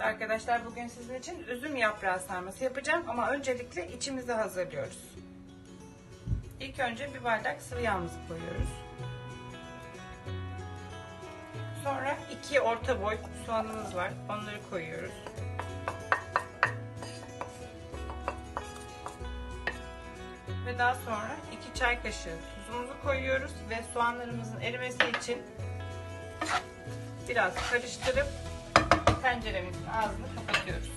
arkadaşlar bugün sizin için üzüm yaprağı sarması yapacağım ama öncelikle içimizi hazırlıyoruz. İlk önce bir bardak sıvı yağımızı koyuyoruz. Sonra iki orta boy soğanımız var. Onları koyuyoruz. Ve daha sonra iki çay kaşığı tuzumuzu koyuyoruz ve soğanlarımızın erimesi için biraz karıştırıp tenceremizin ağzını kapatıyoruz.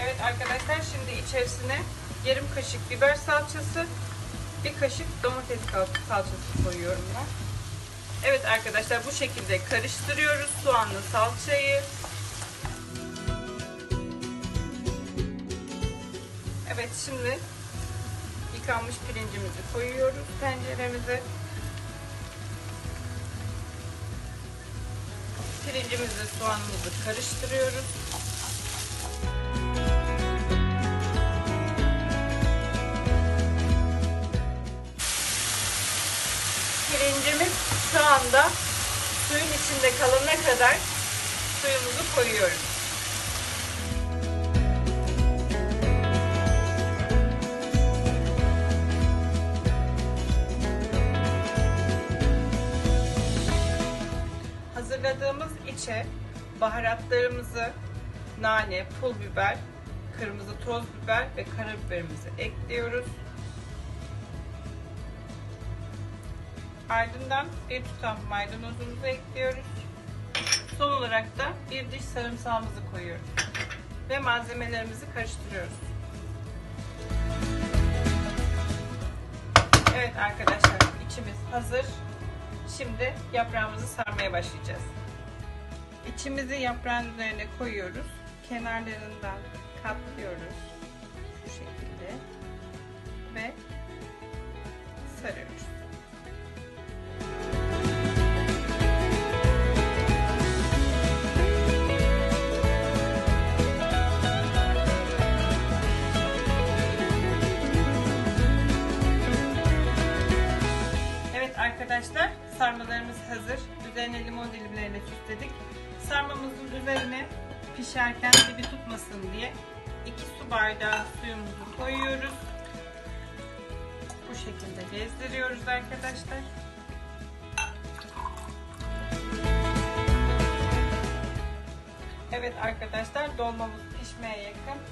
Evet arkadaşlar şimdi içerisine yarım kaşık biber salçası, bir kaşık domates salçası koyuyorum ben. Evet arkadaşlar bu şekilde karıştırıyoruz soğanlı salçayı. Evet şimdi yıkanmış pirincimizi koyuyoruz tenceremize. Pirincimizle soğanımızı karıştırıyoruz. Pirincimiz şu anda suyun içinde kalana kadar suyumuzu koyuyoruz. Hazırladığımız içe baharatlarımızı nane, pul biber, kırmızı toz biber ve karabiberimizi ekliyoruz. Ardından bir tutam maydanozumuzu ekliyoruz. Son olarak da bir diş sarımsağımızı koyuyoruz. Ve malzemelerimizi karıştırıyoruz. Evet arkadaşlar içimiz hazır. Şimdi yaprağımızı sarmaya başlayacağız. İçimizi yaprağın üzerine koyuyoruz. Kenarlarından katlıyoruz. Şu şekilde. Ve sarıyoruz. Evet arkadaşlar sarmalarımız hazır. Üzerine limon dilimleriyle süsledik. Sarmamızın üzerine pişerken dibi tutmasın diye 2 su bardağı suyumuzu koyuyoruz. Bu şekilde gezdiriyoruz arkadaşlar. Evet arkadaşlar dolmamız pişmeye yakın.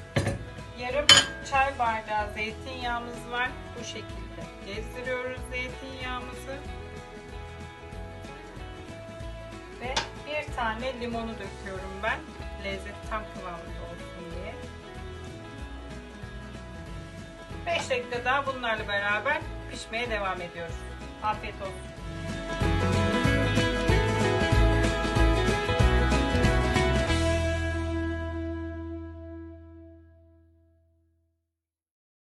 Yarım çay bardağı zeytinyağımız var. Bu şekilde gezdiriyoruz zeytinyağımızı. Tane limonu döküyorum ben. Lezzet tam kıvamında olsun diye. 5 dakika daha bunlarla beraber pişmeye devam ediyoruz. Afiyet olsun.